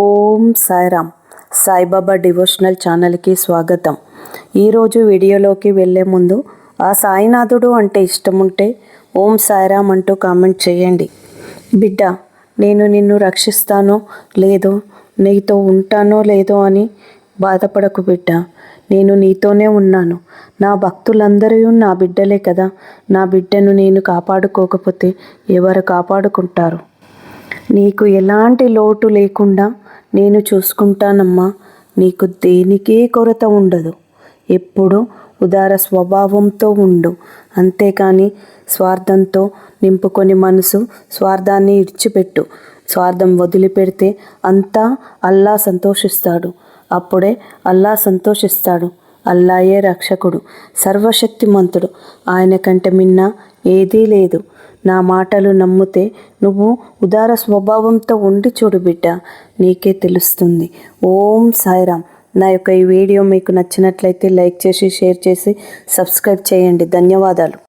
ఓం Sairam. Saibaba devotional ఛానల్కి స్వాగతం. ఈరోజు వీడియోలోకి వెళ్ళే ముందు ఆ సాయినాథుడు అంటే ఇష్టం ఉంటే ఓం సాయిరామ్ అంటూ కామెంట్ చేయండి. బిడ్డ నేను నిన్ను రక్షిస్తానో లేదో నీతో ఉంటానో లేదో అని బాధపడకు బిడ్డ. నేను నీతోనే ఉన్నాను. నా భక్తులందరూ నా బిడ్డలే కదా. నా బిడ్డను నేను కాపాడుకోకపోతే ఎవరు కాపాడుకుంటారు? నీకు ఎలాంటి లోటు లేకుండా నేను చూసుకుంటానమ్మా నీకు దేనికే కొరత ఉండదు. ఎప్పుడు ఉదార స్వభావంతో ఉండు. అంతేకాని స్వార్థంతో నింపుకొని మనసు స్వార్థాన్ని ఇడిచిపెట్టు. స్వార్థం వదిలిపెడితే అంతా అల్లా సంతోషిస్తాడు. అప్పుడే అల్లా సంతోషిస్తాడు. అల్లాయే రక్షకుడు సర్వశక్తిమంతుడు. ఆయన కంటే మిన్న ఏదీ లేదు. నా మాటలు నమ్మితే నువ్వు ఉదార స్వభావంతో ఉండి చూడు బిడ్డ నీకే తెలుస్తుంది. ఓం సాయిరామ్. నా యొక్క ఈ వీడియో మీకు నచ్చినట్లయితే లైక్ చేసి షేర్ చేసి సబ్స్క్రైబ్ చేయండి. ధన్యవాదాలు.